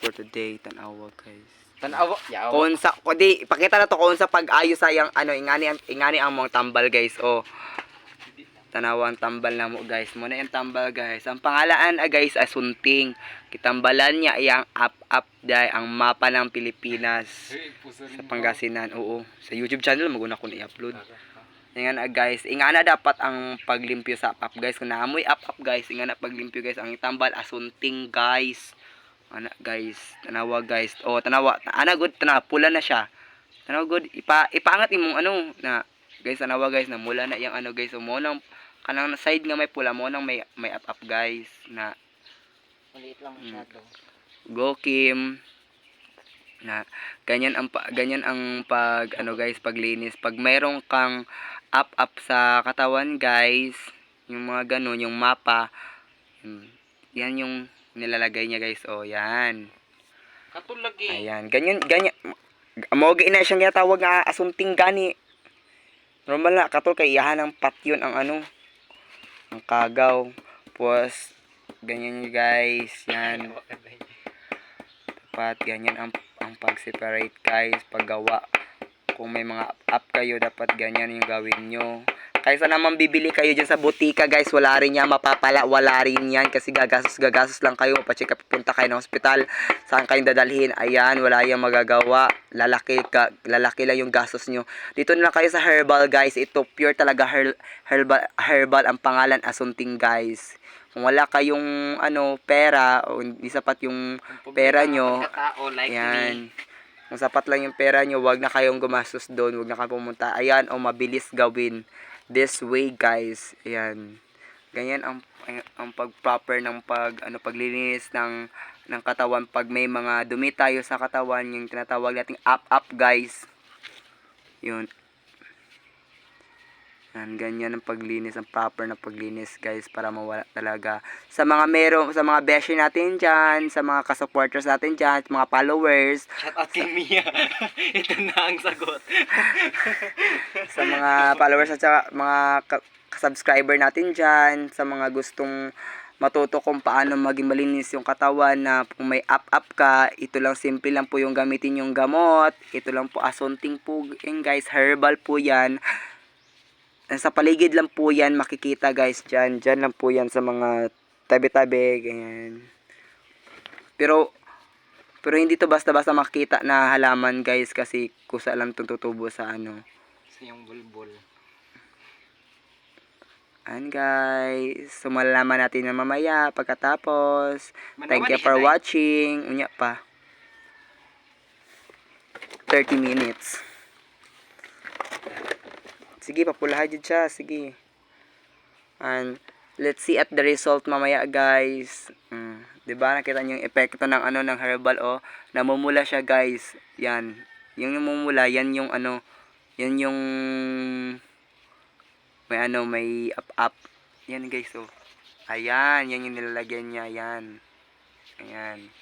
for today. Tanawa guys. Tanawa. Yaw. Kung sa, kung di, ipakita na to kung sa pag-ayos sa yung, ano, ingani, ang- ingani ang mga tambal guys. O, tanawa ang tambal na mo guys. Muna yung tambal guys. Ang pangalaan ah, guys, asunting. Kitambalan niya iyang up-up day ang mapa ng Pilipinas. Sa Pangasinan, oo. Sa YouTube channel, maguna ko i-upload. Ingan na guys, ingana dapat ang paglimpyo sa up guys. Kung naamoy up up guys, ingana paglimpyo guys. Ang tambal asunting guys. Ana guys, tanawa guys. Oh, tanawa. Ana good, tanawa pula na siya. Tanawa good. Ipa ipaangat imong ano na guys, tanawa guys na mula na yang ano guys. So, mo nang kanang side nga may pula mo nang may may up up guys na Maliit lang masyado. Go Kim. Na ganyan ang pa- ganyan ang pag ano guys, paglinis. Pag mayroong kang up up sa katawan guys, yung mga ganun, yung mapa, yan yung nilalagay niya guys. Oh, yan. Katulagi. Ayan, ganyan ganyan mo na siyang ginatawag nga asunting gani. Normal na katol kay iyahan ng patyon ang ano, ang kagaw. Pues ganyan yun guys, yan. Dapat ganyan ang ang pag-separate guys, paggawa. Kung may mga up kayo, dapat ganyan yung gawin nyo. Kaysa naman bibili kayo dyan sa butika guys, wala rin yan, mapapala, wala rin yan. Kasi gagasos, gagasos lang kayo, pacheck up, pupunta kayo ng hospital. Saan kayong dadalhin? Ayan, wala yung magagawa. Lalaki, ka, lalaki lang yung gastos nyo. Dito na lang kayo sa herbal guys. Ito, pure talaga her, herbal, herbal ang pangalan, asunting guys. Kung wala kayong ano, pera, o hindi sapat yung pera nyo, like me. Ayan. Kung sapat lang yung pera nyo, wag na kayong gumastos doon. Wag na kayong pumunta. Ayan, o mabilis gawin. This way, guys. Ayan. Ganyan ang ang pag-proper ng pag ano paglilinis ng ng katawan pag may mga dumi tayo sa katawan yung tinatawag nating up up guys yun yan, ganyan ang paglinis, ang proper na paglinis guys para mawala talaga. Sa mga merong, sa mga beshi natin dyan, sa mga kasupporters natin dyan, mga followers, Shout out kay Mia. Ito na ang sagot. mga followers at saka mga subscriber natin dyan, sa mga gustong matuto kung paano maging malinis yung katawan na kung may up-up ka, ito lang simple lang po yung gamitin yung gamot. Ito lang po asunting po yan guys, herbal po yan. Sa paligid lang po yan makikita guys dyan. Dyan lang po yan sa mga tabi-tabi, ganyan. Pero, pero hindi to basta-basta makita na halaman guys kasi kusa lang itong tutubo sa ano. Yung bulbul. Ayan guys. So malalaman natin na mamaya pagkatapos. Thank Manawan you for Inay. watching. Unya pa. 30 minutes. Sige, papulahan dyan siya. Sige. And let's see at the result mamaya guys. Mm. 'Di ba nakita niyo yung epekto ng ano ng herbal oh. Namumula siya guys. Yan. Yung namumula, yan yung ano, yan yung may ano, may up-up. Yan guys, oh. Ayan, yan yung nilalagyan niya, yan. Ayan.